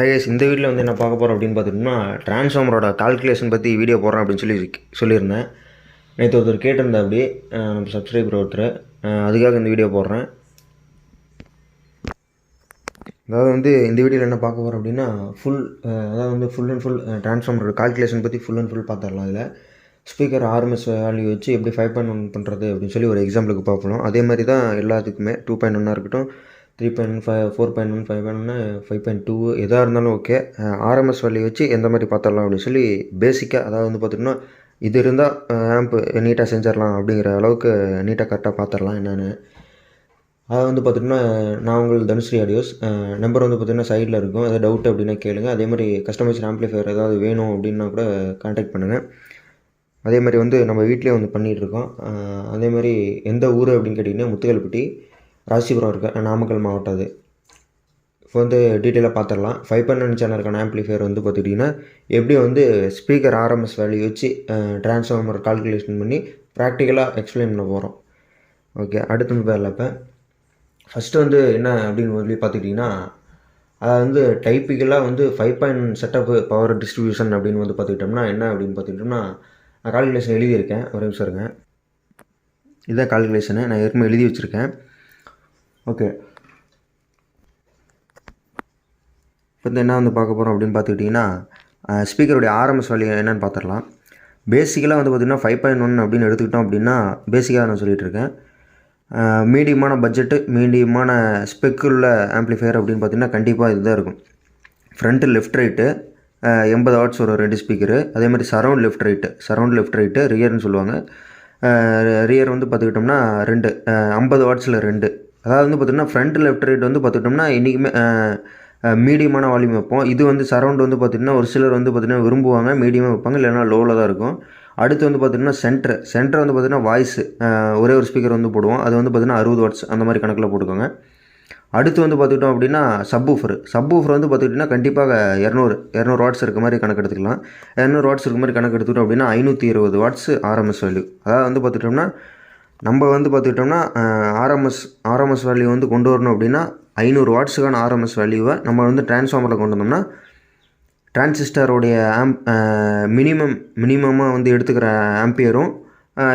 Hiace இந்த வீடியோவில் வந்து என்ன பார்க்க போகிறோம் அப்படின்னு பார்த்தோம்னா ட்ரான்ஸ்ஃபார்மரோட கால்குலேஷன் பற்றி வீடியோ போடுறேன் அப்படின்னு சொல்லி சொல்லியிருந்தேன். நேற்று ஒருத்தர் கேட்டிருந்தா அப்படி நம்ம சப்ஸ்கிரைபர் ஒருத்தர் அதுக்காக இந்த வீடியோ போடுறேன். அதாவது வந்து இந்த வீடியோவில் என்ன பார்க்க போகிறோம் அப்படின்னா ஃபுல் அதாவது வந்து ஃபுல் அண்ட் ஃபுல் ட்ரான்ஸ்ஃபார்மரோட கால்குலேஷன் பற்றி ஃபுல் அண்ட் ஃபுல் பார்த்துடலாம் அதில் ஸ்பீக்கர் ஆர்எம்எஸ் வேல்யூ வச்சு எப்படி ஃபைவ் பாயிண்ட் ஒன் பண்ணுறது அப்படின்னு சொல்லி ஒரு எக்ஸாம்பிளுக்கு பார்ப்போம். அதே மாதிரி தான் எல்லாத்துக்குமே டூ பாயிண்ட் ஒன்னாக இருக்கட்டும் three point five four point one five point ஒன்று ஃபைவ் பாயிண்ட் டூ எதாக இருந்தாலும் ஓகே ஆர்எம்எஸ் வேல்யூ வச்சு எந்த மாதிரி பார்த்துடலாம் அப்படின்னு சொல்லி பேசிக்காக அதாவது வந்து பார்த்திங்கன்னா இது இருந்தால் ஆம்ப் நீட்டாக செஞ்சிடலாம் அப்படிங்கிற அளவுக்கு நீட்டாக கரெக்டாக பார்த்துடலாம் என்னென்னு. அதை வந்து பார்த்திங்கன்னா நான் உங்கள் தனுஸ்ரீ ஆடியோஸ் நம்பர் வந்து பார்த்திங்கன்னா சைடில் இருக்கும். ஏதாவது டவுட் அப்படின்னா கேளுங்க. அதே மாதிரி கஸ்டமைஸ் ஆம்ப்ளிஃபையர் ஏதாவது வேணும் அப்படின்னா கூட கான்டாக்ட் பண்ணுங்கள் அதே மாதிரி வந்து நம்ம வீட்டிலே வந்து பண்ணிகிட்ருக்கோம் அதே மாதிரி எந்த ஊர் அப்படின்னு கேட்டிங்கன்னா முத்துக்கல்பட்டி ராசிபுரம் இருக்க நாமக்கல் மாவட்டம் அது. இப்போ வந்து டீட்டெயிலாக பார்த்துடலாம் ஃபைவ் பாயிண்ட் பன்னெண்டு சேனலுக்கான ஆம்ப்ளிஃபையர் வந்து பார்த்துக்கிட்டிங்கன்னா எப்படி வந்து ஸ்பீக்கர் ஆர்எம்எஸ் வேல்யூ வச்சு ட்ரான்ஸ்ஃபார்மர் கால்குலேஷன் பண்ணி ப்ராக்டிக்கலாக எக்ஸ்பிளைன் பண்ண போகிறோம் ஓகே அடுத்த பேரில் இப்போ ஃபஸ்ட்டு வந்து என்ன அப்படின்னு சொல்லி பார்த்துக்கிட்டிங்கன்னா அது வந்து டைப்பிக்கலாக வந்து five point setup power distribution அப்படின்னு வந்து பார்த்துக்கிட்டோம்னா என்ன அப்படின்னு பார்த்துக்கிட்டோம்னா நான் கால்குலேஷன் எழுதியிருக்கேன். ஒரு நிமிஷம் இருங்க. இதான் கால்குலேஷனு நான் ஏற்கனவே எழுதி வச்சுருக்கேன். ஓகே. இப்போ என்ன வந்து பார்க்க போகிறோம் அப்படின்னு பார்த்துக்கிட்டிங்கன்னா ஸ்பீக்கருடைய ஆர்எம்எஸ் வேல்யூ என்னென்னு பார்த்துடலாம். பேசிக்கலாக வந்து பார்த்திங்கன்னா ஃபைவ் பாயிண்ட் ஒன் அப்படின்னு எடுத்துக்கிட்டோம் அப்படின்னா பேசிக்காக நான் சொல்லிகிட்ருக்கேன் மீடியமான பட்ஜெட்டு மீடியமான ஸ்பெக்குள்ள ஆம்ப்ளிஃபையர் அப்படின்னு பார்த்திங்கன்னா கண்டிப்பாக இதுதான் இருக்கும். ஃப்ரண்ட்டு லெஃப்ட் ரைட்டு எண்பது வாட்ஸ் வரும் ரெண்டு ஸ்பீக்கரு அதே மாதிரி surround left right surround left right ரியர்னு சொல்லுவாங்க. ரியர் வந்து பார்த்துக்கிட்டோம்னா ரெண்டு ஐம்பது வாட்ஸில் ரெண்டு. அதாவது வந்து பார்த்திங்கன்னா ஃப்ரண்ட் லெஃப்ட் ரைட் வந்து பார்த்துக்கிட்டோம்னா இன்றைக்குமே மீடியமான வால்யூம் வைப்போம். இது வந்து சரௌண்ட் வந்து பார்த்திங்கன்னா ஒரு சிலர் வந்து பார்த்திங்கன்னா விரும்புவாங்க மீடியமாக வைப்பாங்க இல்லைன்னா லோவில் தான் இருக்கும். அடுத்து வந்து பார்த்திங்கன்னா சென்டர் சென்டர் வந்து பார்த்திங்கன்னா வாய்ஸ் ஒரே ஒரு ஸ்பீக்கர் வந்து போடுவோம். அது வந்து பார்த்திங்கன்னா அறுபது வாட்ஸ் அந்த மாதிரி கணக்கில் போட்டுக்கோங்க. அடுத்து வந்து பார்த்துக்கிட்டோம் அப்படின்னா சப்வூஃபர் சப்வூஃபர் வந்து பார்த்துக்கிட்டிங்கன்னா கண்டிப்பாக இரநூறு இரநூறு வாட்ஸ் இருக்க மாதிரி கணக்கு எடுத்துக்கலாம். இரநூறு வாட்ஸ் இருக்க மாதிரி கணக்கு எடுத்துக்கிட்டோம் அப்படின்னா ஐநூற்றி இருபது வாட்ஸ் ஆர்எம்எஸ் வேல்யூ அதாவது வந்து பார்த்துக்கிட்டோம்னா நம்ம வந்து பார்த்துக்கிட்டோம்னா ஆர்எம்எஸ் ஆர்எம்எஸ் வேல்யூ வந்து கொண்டு வரணும் அப்படின்னா ஐநூறு வாட்ஸுக்கான ஆர்எம்எஸ் வேல்யூவை நம்ம வந்து டிரான்ஸ்ஃபார்மரில் கொண்டு வந்தோம்னா டிரான்சிஸ்டருடைய ஆம் மினிமம் மினிமமாக வந்து எடுத்துக்கிற ஆம்பியரும்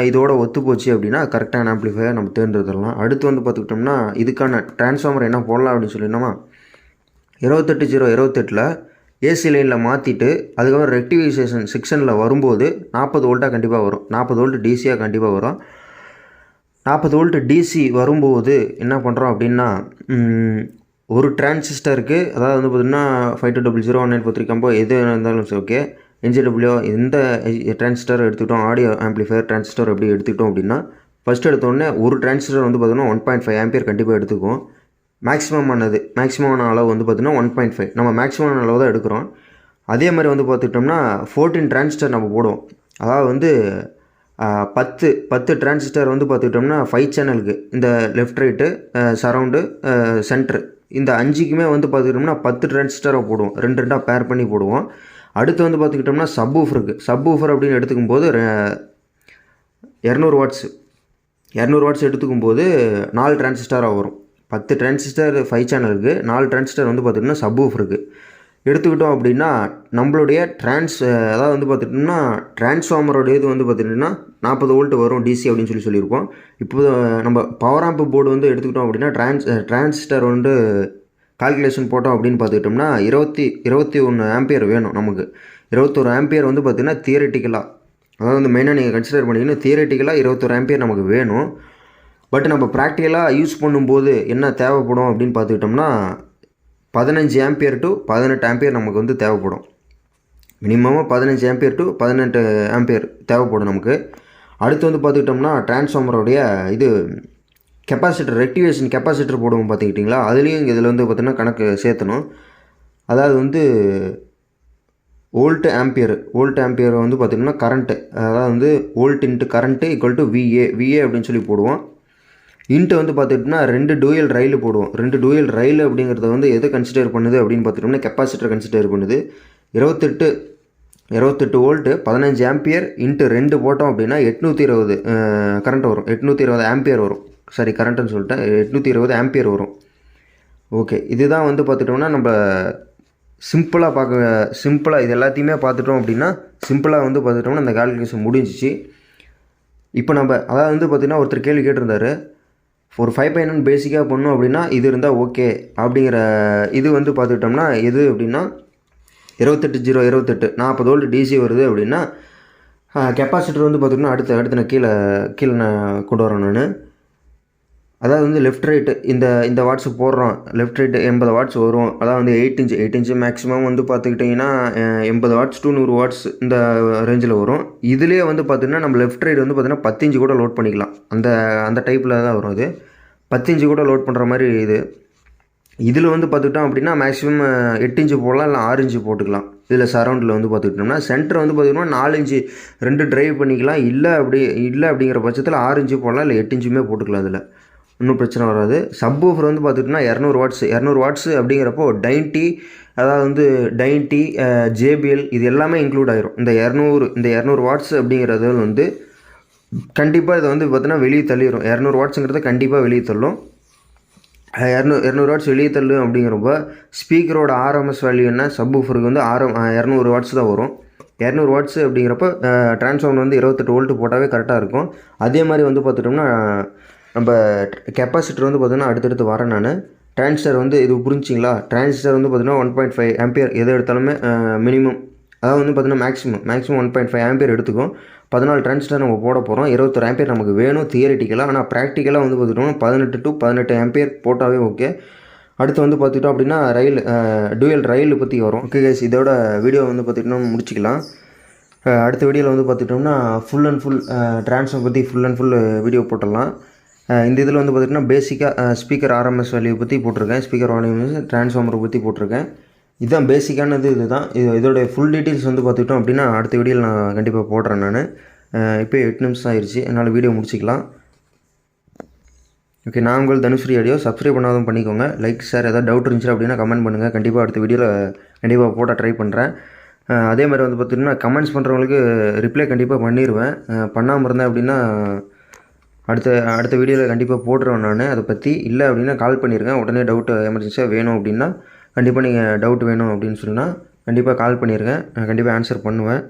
இதோட ஒத்து போச்சு அப்படின்னா கரெக்டான ஆம்பிளிஃபையர் நம்ம தேர்ந்தெடுத்துடலாம். அடுத்து வந்து பார்த்துக்கிட்டோம்னா இதுக்கான டிரான்ஸ்ஃபார்மர் என்ன போடலாம் அப்படின்னு சொல்லினோமா இருபத்தெட்டு ஜீரோ இருபத்தெட்டில் ஏசி லைனில் மாற்றிட்டு அதுக்கப்புறம் ரெக்டிவைசேஷன் செக்ஷனில் வரும்போது நாற்பது வோல்ட்டாக கண்டிப்பாக வரும். நாற்பது வோல்ட் டிசியாக கண்டிப்பாக வரும். நாற்பது வோல்ட் டிசி வரும்போது என்ன பண்ணுறோம் அப்படின்னா ஒரு டிரான்சிஸ்டருக்கு அதாவது வந்து பார்த்திங்கன்னா five two double zero one nine four three combo எது இருந்தாலும் சரி ஓகே என்ஜிடபிள்யூ எந்த டிரான்சிஸ்டர் எடுத்துக்கிட்டோம் ஆடியோ ஆம்பிளிஃபயர் டிரான்சிஸ்டர் எப்படி எடுத்துக்கிட்டோம் அப்படின்னா ஃபஸ்ட் எடுத்தோடனே ஒரு டிரான்சிஸ்டர் வந்து பார்த்தோன்னா ஒன் பாயிண்ட் ஃபைவ் ஆம்பியர் கண்டிப்பாக எடுத்துக்கும் மேக்ஸிமம் ஆனது மேக்ஸிமமான அளவு வந்து பார்த்திங்கன்னா ஒன் பாயிண்ட் ஃபைவ் நம்ம மேக்ஸிமம் அளவு தான் எடுக்கிறோம். அதே மாதிரி வந்து பார்த்துக்கிட்டோம்னா ஃபோர்டீன் டிரான்சிஸ்டர் நம்ம போடுவோம். அதாவது வந்து பத்து பத்து டிரான்சிஸ்டர் வந்து பார்த்துக்கிட்டோம்னா ஃபைவ் சேனலுக்கு இந்த லெஃப்ட் ரைட்டு சரவுண்டு சென்ட்ரு இந்த அஞ்சுக்குமே வந்து பார்த்துக்கிட்டோம்னா பத்து டிரான்சிஸ்டரை போடுவோம். ரெண்டு ரெண்டாக பேர் பண்ணி போடுவோம். அடுத்து வந்து பார்த்துக்கிட்டோம்னா சப் ஊஃபருக்கு சப் ஊஃபர் அப்படின்னு எடுத்துக்கும் போது இரநூறு வாட்ஸு இரநூறு வாட்ஸ் எடுத்துக்கும் போது நாலு டிரான்சிஸ்டராக வரும். பத்து டிரான்சிஸ்டர் ஃபைவ் சேனலுக்கு நாலு டிரான்சிஸ்டர் வந்து பார்த்துக்கிட்டோம்னா சப் எடுத்துக்கிட்டோம் அப்படின்னா நம்மளுடைய ட்ரான்ஸ் அதாவது வந்து பார்த்துட்டோம்னா டிரான்ஸ்ஃபார்மரோட இது வந்து பார்த்துட்டிங்கன்னா நாற்பது வோல்ட் வரும் டிசி அப்படின்னு சொல்லி சொல்லியிருப்போம் இப்போ நம்ம பவர் ஆம்ப் போர்டு வந்து எடுத்துக்கிட்டோம் அப்படின்னா டிரான்ஸ் டிரான்சிஸ்டர் வந்து கால்குலேஷன் போட்டோம் அப்படின்னு பார்த்துக்கிட்டோம்னா இருபத்தி இருபத்தி ஒன்று ஆம்பியர் வேணும் நமக்கு. இருபத்தொரு ஆம்பியர் வந்து பார்த்திங்கன்னா தியரட்டிக்கலாக அதாவது வந்து மெயினாக நீங்கள் கன்சிடர் பண்ணிக்கணும் தியரட்டிக்கலாக இருபத்தொரு ஆம்பியர் நமக்கு வேணும். பட் நம்ம ப்ராக்டிக்கலாக யூஸ் பண்ணும்போது என்ன தேவைப்படும் அப்படின்னு பார்த்துக்கிட்டோம்னா பதினஞ்சு ஆம்பியர் டு பதினெட்டு ஆம்பியர் நமக்கு வந்து தேவைப்படும். மினிமமாக பதினஞ்சு ஆம்பியர் டு பதினெட்டு ஆம்பியர் தேவைப்படும் நமக்கு. அடுத்து வந்து பார்த்துக்கிட்டோம்னா டிரான்ஸ்ஃபார்மருடைய இது கெப்பாசிட்டர் ரெக்டிவேஷன் கெப்பாசிட்டர் போடுவோம் பார்த்துக்கிட்டிங்களா? அதுலேயும் இதில் வந்து பார்த்திங்கன்னா கணக்கு சேர்த்தணும். அதாவது வந்து ஓல்ட்டு ஆம்பியர் ஓல்ட் ஆம்பியர் வந்து பார்த்திங்கன்னா கரண்ட்டு அதாவது வந்து volt into current equal to VA VA அப்படின்னு சொல்லி போடுவோம். இன்ட்டு வந்து பார்த்துட்டுனா ரெண்டு டூயல் ரயில் போடுவோம். ரெண்டு டூயல் ரயில் அப்படிங்கிறத வந்து எது கன்சிடர் பண்ணுது அப்படின்னு பார்த்துட்டோம்னா கெப்பாசிட்டர் கன்சிடர் பண்ணுது. இருபத்தெட்டு இருபத்தெட்டு வோல்ட்டு பதினஞ்சு ஆம்பியர் இன்ட்டு ரெண்டு போட்டோம் அப்படின்னா எட்நூற்றி இருபது கரண்ட் வரும். எட்நூற்றி இருபது ஆம்பியர் வரும். சாரி கரண்ட்டுன்னு சொல்லிட்டேன். எட்நூற்றி இருபது ஆம்பியர் வரும். ஓகே இதுதான் வந்து பார்த்துட்டோம்னா நம்ம சிம்பிளாக பார்க்க சிம்பிளாக இது எல்லாத்தையுமே பார்த்துட்டோம் அப்படின்னா சிம்பிளாக வந்து பார்த்துட்டோம்னா அந்த கால்குலேஷன் முடிஞ்சிச்சு. இப்போ நம்ம அதாவது வந்து பார்த்திங்கன்னா ஒருத்தர் கேள்வி கேட்டிருந்தாரு. ஒரு ஃபைவ் பை நைன் பேசிக்காக பண்ணோம் அப்படின்னா இது இருந்தால் ஓகே அப்படிங்கிற இது வந்து பார்த்துக்கிட்டோம்னா எது அப்படின்னா இருபத்தெட்டு ஜீரோ இருபத்தெட்டு. நாற்பது வோல்ட் டிசி வருது அப்படின்னா கெப்பாசிட்டர் வந்து பார்த்திங்கன்னா அடுத்து அடுத்து நான் கீழே கீழே நான் கொண்டு வரேன் நான். அதாவது வந்து லெஃப்ட் ரைட்டு இந்த இந்த வாட்ஸ் போடுறோம். லெஃப்ட் ரைட்டு எண்பது வாட்ஸ் வரும். அதாவது வந்து eight inch eight inch maximum வந்து பார்த்துக்கிட்டிங்கன்னா எண்பது வாட்ஸ் டூ நூறு வாட்ஸ் இந்த ரேஞ்சில் வரும். இதுலேயே வந்து பார்த்திங்கன்னா நம்ம லெஃப்ட் ரைட் வந்து பார்த்திங்கன்னா பத்து இன்ச்சு கூட லோட் பண்ணிக்கலாம். அந்த அந்த டைப்பில் தான் வரும் இது பத்து இன்ச்சு கூட லோட் பண்ணுற மாதிரி இது. இதில் வந்து பார்த்துக்கிட்டோம் அப்படின்னா மேக்ஸிமம் எட்டு இன்ச்சு போடலாம் இல்லை ஆறு இன்ச்சு போட்டுக்கலாம். இதில் சரௌண்டில் வந்து பார்த்துக்கிட்டோம்னா சென்டர் வந்து பார்த்திங்கன்னா நாலு இன்ச்சு ரெண்டு ட்ரைவ் பண்ணிக்கலாம். இல்லை அப்படி இல்லை அப்படிங்கிற பட்சத்தில் ஆறு இன்ச்சு போடலாம் இல்லை எட்டு இன்ச்சுமே போட்டுக்கலாம் அதில் ஒன்றும் பிரச்சனை வராது. சப் ஊஃபர் வந்து பார்த்துக்கிட்டோம்னா இரநூறு வாட்ஸ் இரநூறு வாட்ஸ் அப்படிங்கிறப்போ டைன்டி அதாவது வந்து டைன்டி ஜேபிஎல் இது எல்லாமே இன்க்ளூட் ஆயிரும். இந்த இரநூறு இந்த இரநூறு வாட்ஸ் அப்படிங்கிறது வந்து கண்டிப்பாக இதை வந்து பார்த்தீங்கன்னா வெளியே தள்ளிடும் இரநூறு வாட்ஸுங்கிறத கண்டிப்பாக வெளியே தள்ளும். இரநூறு இரநூறு வாட்ஸ் வெளியே தள்ளும் அப்படிங்கிறப்ப ஸ்பீக்கரோட ஆர்எம்எஸ் வேல்யூன்னா சப் ஊஃபருக்கு வந்து ஆரம் இரநூறு வாட்ஸ் தான் வரும். இரநூறு வாட்ஸ் அப்படிங்கிறப்ப டிரான்ஸ்ஃபார்மர் வந்து இருபத்தெட்டு வோல்ட்டு போட்டாவே கரெக்டாக இருக்கும். அதே மாதிரி வந்து பார்த்துட்டோம்னா நம்ம கெப்பாசிட்டர் வந்து பார்த்தீங்கன்னா அடுத்தடுத்து வரேன் நான். டிரான்சிஸ்டர் வந்து இது புரிஞ்சிங்களா டிரான்சிஸ்டர் வந்து பார்த்தீங்கன்னா ஒன் பாயிண்ட் ஃபைவ் ஆம்பியர் எது எடுத்தாலுமே மினிமம் அதாவது வந்து பார்த்தீங்கன்னா maximum maximum one point five ampere எடுத்துக்கும் பதினாலு டிரான்சிஸ்டர் நம்ம போட போகிறோம் இருபத்தொரு ஆம்பியர் நமக்கு வேணும் தியரிட்டிக்கலாக ஆனால் ப்ராக்டிக்கலாக வந்து பார்த்துட்டோம்னா பதினெட்டு டு பதினெட்டு ஆம்பியர் போட்டாவே ஓகே அடுத்து வந்து பார்த்துட்டோம் அப்படின்னா ரயில் டூயல் ரயில் பற்றி வரும். ஓகே கேஸ் இதோட வீடியோ வந்து பார்த்துக்கிட்டோம் முடிச்சிக்கலாம். அடுத்த வீடியோவில் வந்து பார்த்துட்டோம்னா ஃபுல் அண்ட் ஃபுல் டிரான்ஸ்ஃபர் பற்றி ஃபுல் அண்ட் ஃபுல் வீடியோ போட்டுடலாம். இந்த இதில் வந்து பார்த்திங்கன்னா பேசிக்காக ஸ்பீக்கர் ஆர்எம்எஸ் வேல்யூ பற்றி போட்டிருக்கேன். ஸ்பீக்கர் வால்யூம் ட்ரான்ஸ்ஃபார்மரை பற்றி போட்டிருக்கேன். இதுதான் பேசிக்கானது இதுதான். இது இதோடைய ஃபுல் டீட்டெயில்ஸ் வந்து பார்த்துக்கிட்டோம் அப்படின்னா அடுத்த வீடியோவில் நான் கண்டிப்பாக போடுறேன் நான். இப்போ எட்டு நிமிஷம் ஆயிடுச்சு என்னால் வீடியோ முடிச்சிக்கலாம். ஓகே நான் உங்கள் தனுஸ்ரீ ஆடியோ சப்ஸ்கிரைப் பண்ணாதும் பண்ணிக்கோங்க. லைக் சார் ஏதாவது டவுட் இருந்துச்சு அப்படின்னா கமெண்ட் பண்ணுங்கள் கண்டிப்பாக அடுத்த வீடியோவில் கண்டிப்பாக போட ட்ரை பண்ணுறேன் அதே மாதிரி வந்து பார்த்திங்கன்னா கமெண்ட்ஸ் பண்ணுறவங்களுக்கு ரிப்ளை கண்டிப்பாக பண்ணிடுவேன் பண்ணாமல் இருந்தேன் அப்படின்னா அடுத்த அடுத்த வீடியோவில் கண்டிப்பாக போட்டுருவேன் நான். அதை பற்றி இல்லை அப்படின்னா கால் பண்ணியிருக்கேன் உடனே டவுட்டு எமர்ஜென்சியாக வேணும் அப்படின்னா கண்டிப்பாக நீங்கள் டவுட் வேணும் அப்படின்னு சொன்னால் கண்டிப்பாக கால் பண்ணியிருக்கேன் நான் கண்டிப்பாக ஆன்சர் பண்ணுவேன்.